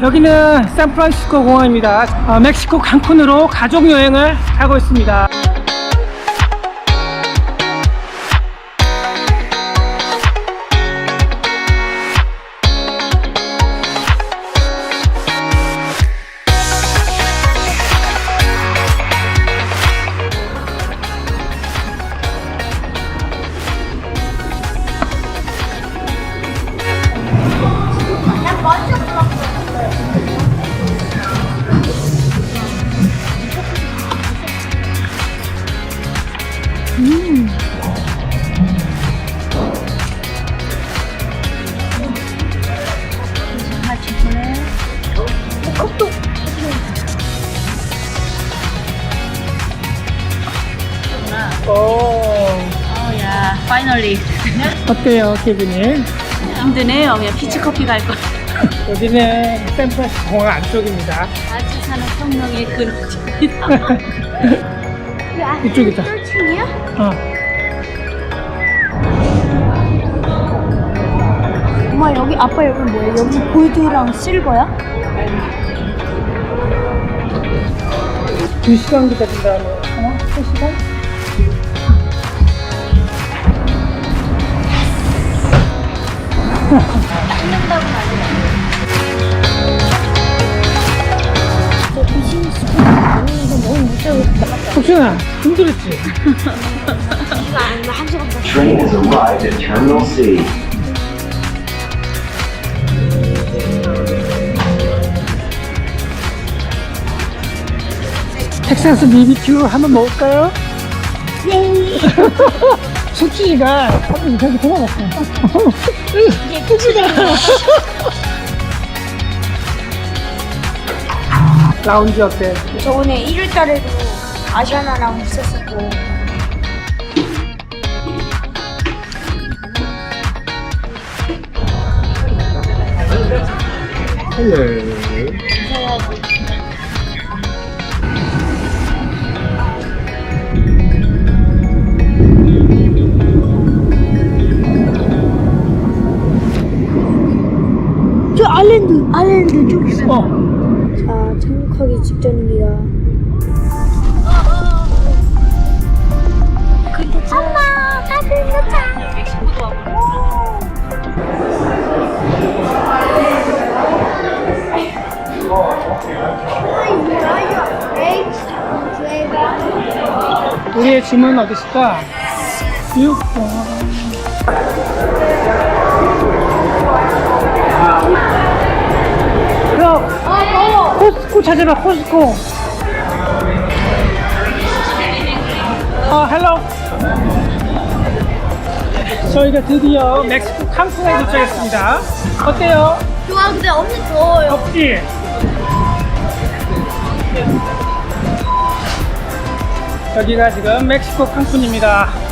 여기는 샌프란시스코 공항입니다. 어, 멕시코 칸쿤으로 가족 여행을 하고 있습니다. 어때요, 기분이? 힘드네요. 그냥 피치커피 갈 거. 여기는 샌프란시스코 공항 안쪽입니다. 같이 사는 성령의 근원입니다. 이쪽이다. 어. 엄마 여기 아빠 여기 뭐야? 여기 골드랑 실버야? 두 시간 기다린 다음에, 어? 세 시간? 저 비즈니스 아니 이거 힘들었지? 한 시간 더. Train has arrived at Terminal C. 텍사스 BBQ 한번 먹을까요? 수진이가 한번 이렇게 도망갔어. 이게 끝이다. 라운지 어때? 저번에 1월 달에도 아시아나랑 있었었고. 저 어. 어. 자, 착륙하기 직전입니다. 엄마, 넣자. 멕시코도 와보네. 우리의 짐은 어디 있을까? 6번. 코스코 찾아봐, 코스코. 어, 헬로. 저희가 드디어 멕시코 칸쿤에 도착했습니다. 어때요? 좋아, 근데 엄청 더워요. 덥지? 여기가 지금 멕시코 칸쿤입니다.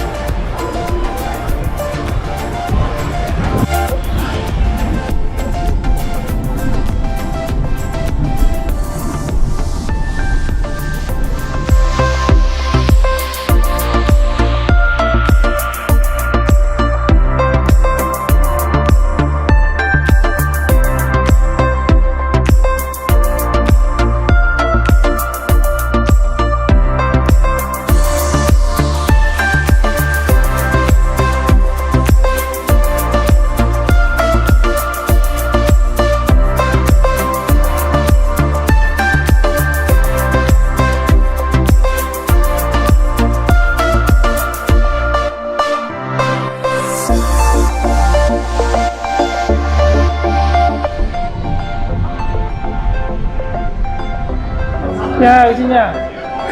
야, 유진이야.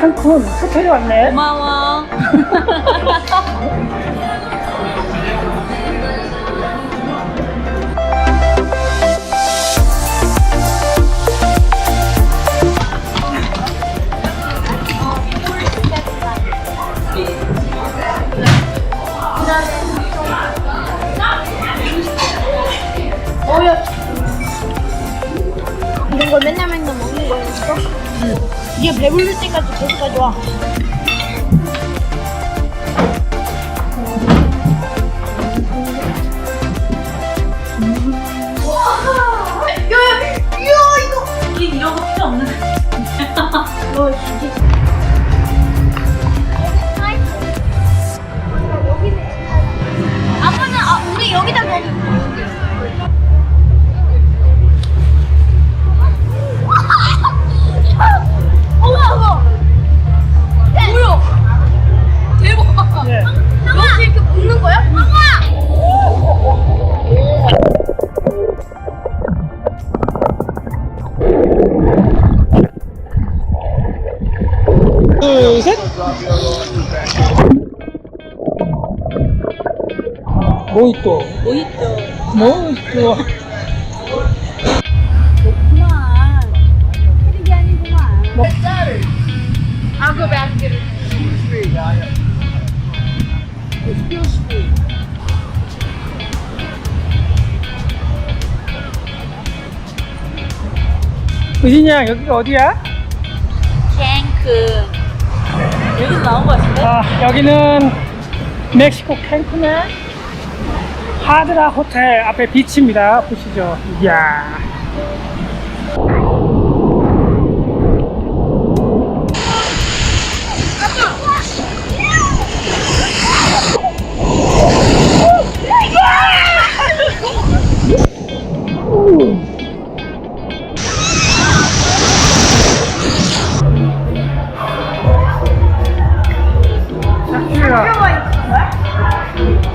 칸쿤 호텔에 왔네. 고마워. 이런 걸 맨날 맨날 먹는 거였어? 응. 이게 배부를 때까지 계속 가져와. 모히또, 모히또. 모히또. 그만. 그게 아니구만. I'll go back and get it. 의진양, 여기가 어디야? 캔큰. 여기서 나온 거 같은데? 아, 여기는 멕시코 캔쿤의 하드라 호텔 앞에 비치입니다. 보시죠. 이야.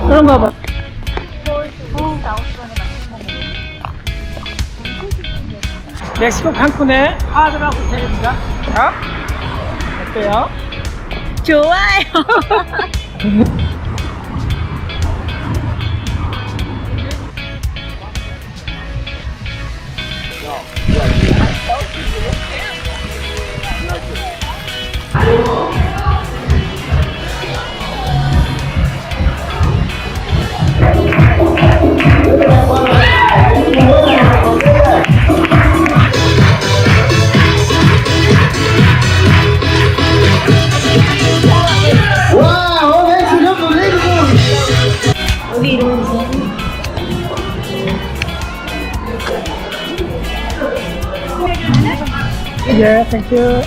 그런가 봐. 멕시코 칸쿤의 하드라 호텔입니다. 자, 어때요? 좋아요. Yeah, thank you.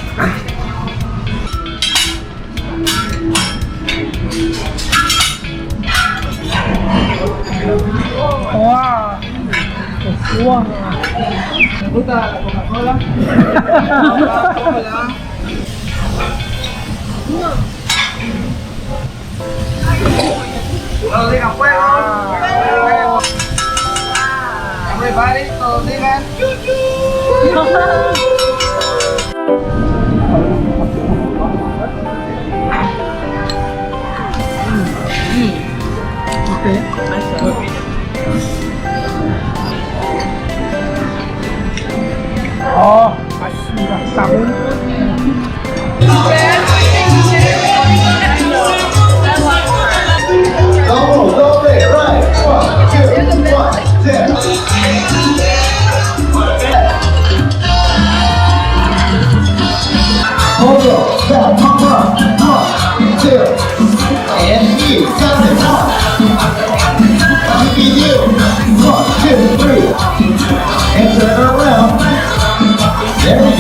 Wow. Wow. Me gusta la Coca-Cola. Coca-Cola. Todos digan fuego. Fuego. Everybody, todos digan. 우와. 어,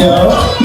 Yo.